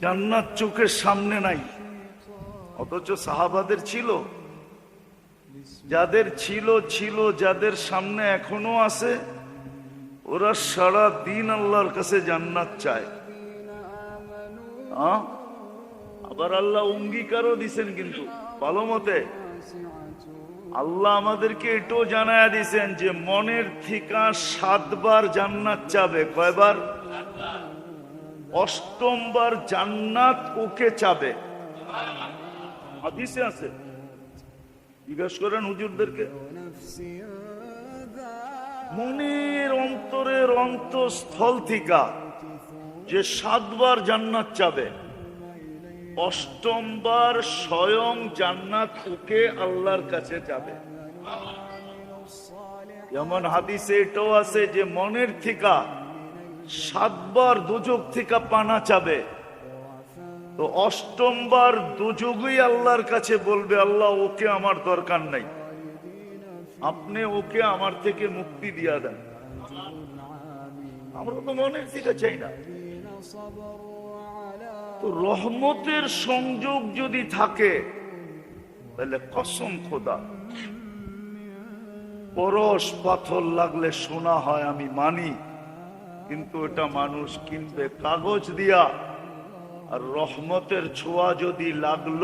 জান্নাত চোখের সামনে নাই। অথচ সাহাবাদের ছিল। যাদের ছিল ছিল, যাদের সামনে এখনও আছে, ওরা সারা দিন আল্লাহর কাছে জান্নাত চায়? আবার আল্লাহ অঙ্গীকারও দিছেন কিন্তু, ভালো মতে। আল্লাহ আমাদেরকে এটাও জানায় দিছেন যে, মনের থিকা সাতবার জান্নাত চাবে। কয়বার? অষ্টমবার জান্নাত ওকে চাবে। হাদিসে আছে। জিজ্ঞেস করেন হুজুরদেরকে, মনের অন্তরের অন্তঃস্থল থিকা যে সাতবার জান্নাত চাবে, অষ্টমবার স্বয়ং জান্নাত ওকে আল্লাহর কাছে যাবে যেমন হাদিসে এটাও আছে যে মনের থিকা সাতবার দুযোগ থেকে পানা চাবে। তো অষ্টমবার দুযোগই আল্লাহর কাছে বলবে, আল্লাহ, ওকে আমার দরকার নাই। আপনি ওকে আমার থেকে মুক্তি দিয়া দেন। আমরা তো মনের থেকে চাই না। তো রহমতের সংযোগ যদি থাকে, তাহলে কসম খোদা, পরশ পাথর লাগলে শোনা হয়, আমি মানি। কিন্তু এটা মানুষ কিনবে কাগজ দিয়া। আর রহমতের ছোঁয়া যদি লাগল,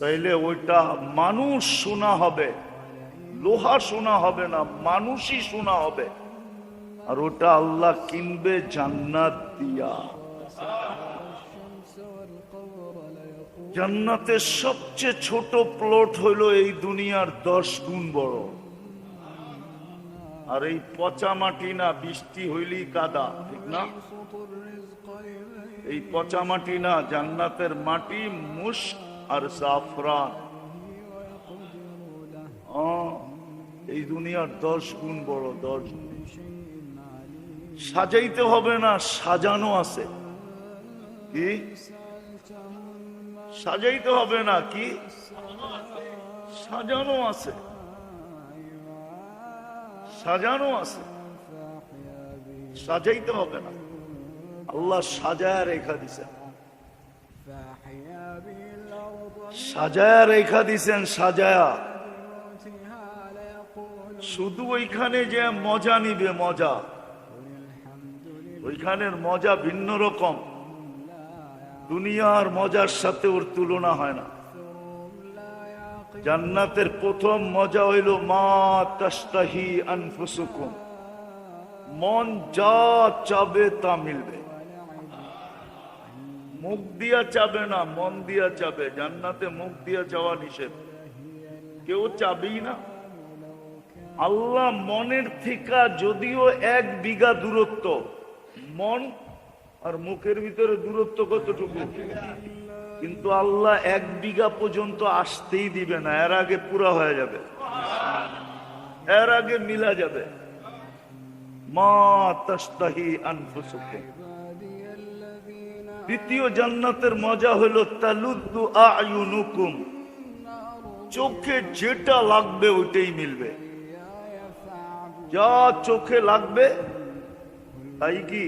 তাইলে ওইটা মানুষ শোনা হবে। লোহা শোনা হবে না, মানুষই শোনা হবে। আর ওটা আল্লাহ কিনবে জান্নাত দিয়া। জান্নাতের সবচেয়ে ছোট প্লট হইল এই দুনিয়ার দশ গুণ বড়। আর এই পচা মাটি না বৃষ্টি হইলেই কাদা, ঠিক না? এই পচা মাটি না জান্নাতের মাটি, মুশ আর জাফরান। এই দুনিয়ার দশ গুণ বড়, দশ গুণ। সাজাইতে হবে না, সাজানো আছে। কি? সাজাইতে হবে না, কি? সাজানো আছে। সাজানো আছে। সাজাইতে হবে না। আল্লাহ সাজায় রেখা দিছেন। সাজায়া রেখা দিছেন, সাজায়া। শুধু ওইখানে যে মজা নিবে, মজা। ওইখানের মজা ভিন্ন রকম। দুনিয়ার মজার সাথে ওর তুলনা হয় না। জান্নাতের প্রথম মজা হইল মা তাস্তাহি মন যা চাবে তা মিলবে। মুখ দিয়া চাবে না, মন দিয়া চাবে। জান্নাতে মুখ দিয়া চাওয়া নিষেধ। কেউ চাবেই না। আল্লাহ মনের থিকা যদিও এক বিঘা দূরত্ব, মন আর মুখের ভিতরে দূরত্ব কতটুকু? কিন্তু আল্লাহ এক বিঘা পর্যন্ত আসতেই দিবে না, এর আগে পুরা হয়ে যাবে। এর আগে মিলা যাবে। দ্বিতীয় জান্নাতের মজা হলো তালুদ্দু চোখে যেটা লাগবে ওইটাই মিলবে। যা চোখে লাগবে, তাই কি?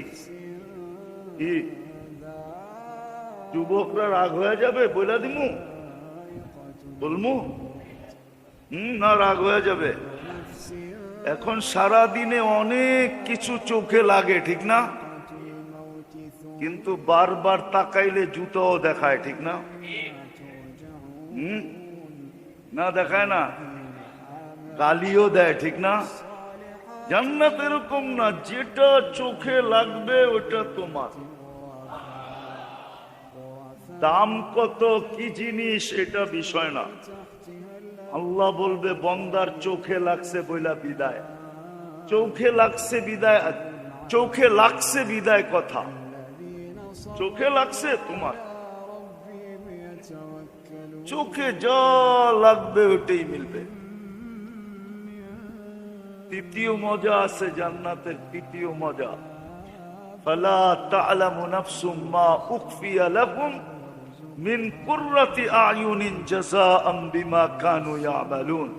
যুবকরা রাগ হয়ে যাবে বলে দিমু? বলমু, হম, না, রাগ হয়ে যাবে। এখন সারা দিনে অনেক কিছু চোখে লাগে, ঠিক না? কিন্তু বারবার তাকাইলে জুতোও দেখায়, ঠিক না? না, দেখায় না? গালিও দেয়, ঠিক না? জান্নাত এরকম না, যেটা চোখে লাগবে ওটা তোমার। দাম কত, কি জিনিস, এটা বিষয় না। আল্লাহ বলবে, বন্দার চোখে লাগছে বইলা বিদায়। চোখে লাগছে বিদায়, চোখে লাগছে বিদায় কথা। চোখে লাগছে তোমার। চোখে যা লাগবে, ওটাই মিলবে। তৃতীয় মজা আছে জান্নাতের তৃতীয় মজা। ফালা তা'লামু নাফসুম মা উখফিয়া লাকুম মিন আয়ুনিন কানু ইয়ামালুন।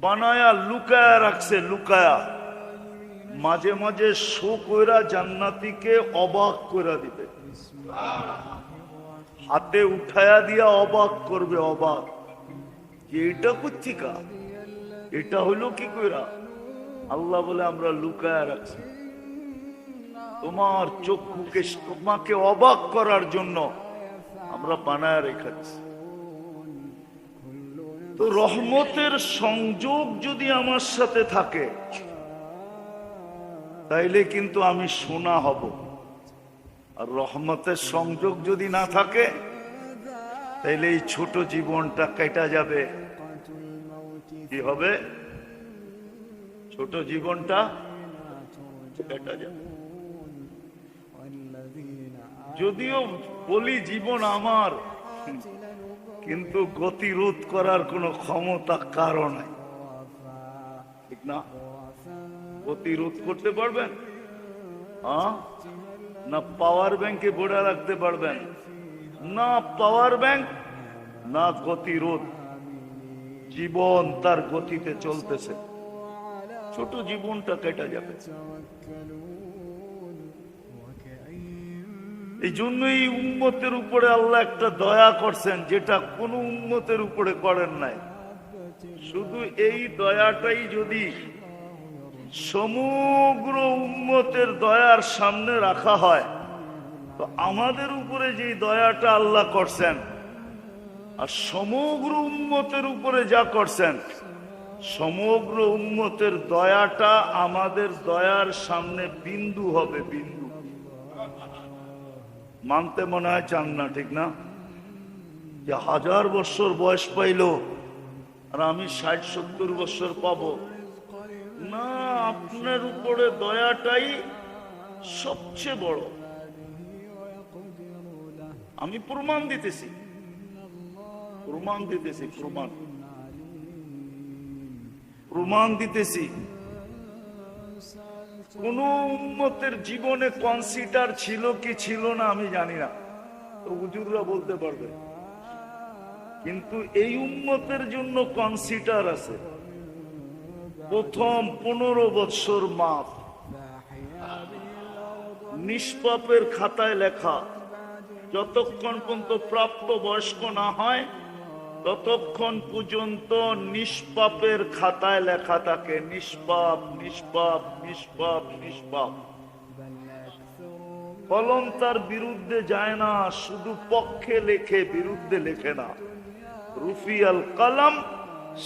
বানায়া, লুকায়া রাখছে, লুকায়া। মাঝে মাঝে শো কইরা জান্নাতিকে অবাক কইরা দিবে। হাতে উঠায়া দিয়া অবাক করবে, অবাক। এটা কুচ্ছিকা এটা হইল কি কইরা? আল্লাহ বলে, আমরা লুকায়া রাখছি। তোমার চক্ষুকে, তোমাকে অবাক করার জন্য আমরা বানায় রেখেছি। তো রহমতের সংযোগ যদি আমার সাথে থাকে, তাইলে কিন্তু আমি শোনা হব। আর রহমতের সংযোগ যদি না থাকে, তাইলে এই ছোট জীবনটা কেটা যাবে। কি হবে? ছোট জীবনটা কেটা যাবে। যদিও বলি জীবন আমার, কিন্তু গতিরোধ করার কোনো ক্ষমতা কারও নাই। ঠিক না? গতিরোধ করতে পারবেন? না পাওয়ার ব্যাংকে বোড়া রাখতে পারবেন? না পাওয়ার ব্যাংক, না গতিরোধ। জীবন তার গতিতে চলতেছে। ছোট জীবনটা কেটে যাবে। এই জন্য এই উন্মতের উপরে আল্লাহ একটা দয়া করছেন, যেটা কোনো উন্মতের উপরে করেন নাই। শুধু এই দয়াটাই যদি সমগ্র উন্মতের দয়ার সামনে রাখা হয়, তো আমাদের উপরে যে দয়াটা আল্লাহ করছেন, আর সমগ্র উন্মতের উপরে যা করছেন, সমগ্র উন্মতের দয়াটা আমাদের দয়ার সামনে বিন্দু হবে, বিন্দু। মানতে মনে হয় চান না, ঠিক না? যে হাজার বছর বয়স পাইল আর আমি ষাট সত্তর বছর পাবো। না, আপনার উপরে দয়াটাই সবচেয়ে বড়। আমি প্রমাণ দিতেছি। প্রমাণ দিতেছি, প্রমাণ। প্রমাণ দিতেছি। কোন উন্মতের জীবনে কনসিডার ছিল কি ছিল না, আমি জানি না। তো হুজুররা বলতে পারবে। কিন্তু এই উন্মতের জন্য কনসিডার আছে। প্রথম পনেরো বৎসর মাপ। নিষ্পাপের খাতায় লেখা, যতক্ষণ পর্যন্ত প্রাপ্ত বয়স্ক না হয় ততক্ষণ পর্যন্ত নিষ্পাপের খাতায় লেখা থাকে, নিষ্পাপ নিষ্পাপ নিষ্পাপ নিষ্পাপ। কলম তার বিরুদ্ধে যায় না, শুধু পক্ষে লেখে, বিরুদ্ধে লেখে না। রুফিয়াল কলম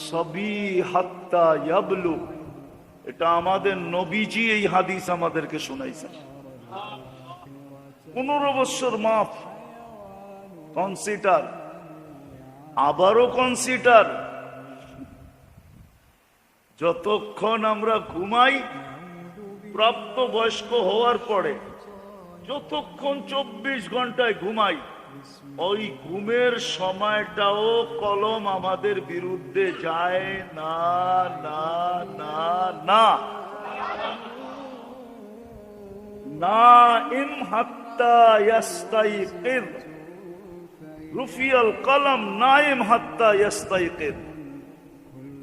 সবই হাত্তা ইয়াবলু। এটা আমাদের নবীজি এই হাদিস আমাদেরকে শোনাইছেন। পনেরো বছর মাফ কনসিডার আবারও কনসিডার যতক্ষণ আমরা ঘুমাই প্রাপ্ত বয়স্ক হওয়ার পরে, যতক্ষণ চব্বিশ ঘন্টায় ঘুমাই, ওই ঘুমের সময়টাও কলম আমাদের বিরুদ্ধে যায় না না না না। না ইম হাত্তা রুফিয়াল কলম নাইম হাত্তা ইয়াস্তাইকির।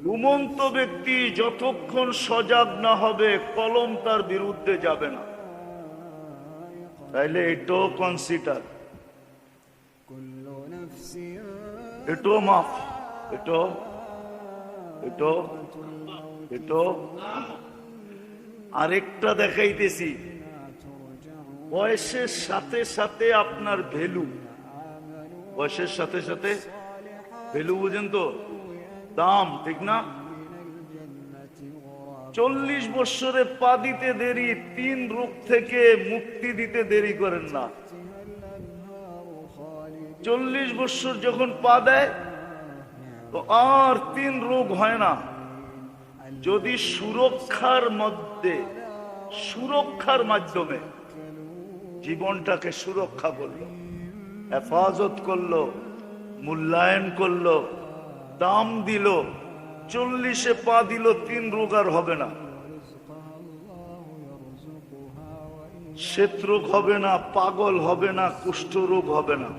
ঘুমন্ত ব্যক্তি যতক্ষণ সজাগ না হবে, কলম তার বিরুদ্ধে যাবে না। তাইলে এটাও কনসিডার এটাও মাফ। এটাও এটাও এটাও। আরেকটা দেখাইতেছি। বয়সের সাথে সাথে আপনার ভ্যালু। বয়সের সাথে সাথে ভ্যালু বুঝেন তো? দাম, ঠিক না? চল্লিশ বৎসরে পা দিতে দেরি, তিন রোগ থেকে মুক্তি দিতে দেরি করেন না। চল্লিশ বৎসর যখন পা দেয়, তো আর তিন রোগ হয় না। যদি সুরক্ষার মধ্যে, সুরক্ষার মাধ্যমে জীবনটাকে সুরক্ষা করল হেফাজত করল, মূল্যায়ন করল, দাম দিল, চল্লিশে পা দিল, তিন রোগ আর হবে না। শ্বেত রোগ হবে না, পাগল হবে না কুষ্ঠ রোগ হবে না।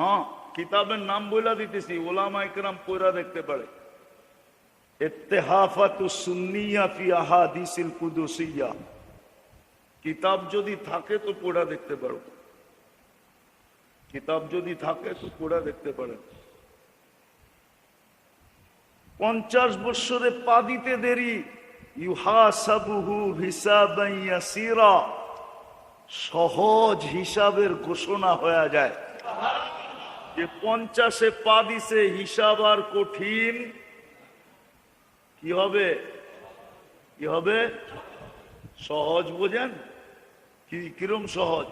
হ্যাঁ কিতাবের নাম বইলা দিতেছি, ওলামা একরাম পয়রা দেখতে পারে। ইত্তেহাফাতু সুন্নিয়া ফি আহাদিসিল কুদুসিয়া। কিতাব যদি থাকে তো পড়া দেখতে পারো। কিতাব যদি থাকে তো পড়া দেখতে পারেন পঞ্চাশ বৎসরে পা দিতে দেরি। সহজ হিসাবের ঘোষণা হয়ে যায়। যে পঞ্চাশে পা দিছে হিসাব আর কঠিন। কি হবে? কি হবে? সহজ বোঝেন? কি, কিরম সহজ?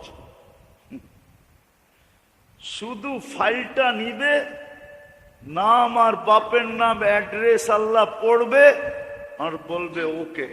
শুধু ফাইলটা নিবে, নাম আর বাপের নাম, অ্যাড্রেস আল্লাহ পড়বে, আর বলবে ওকে।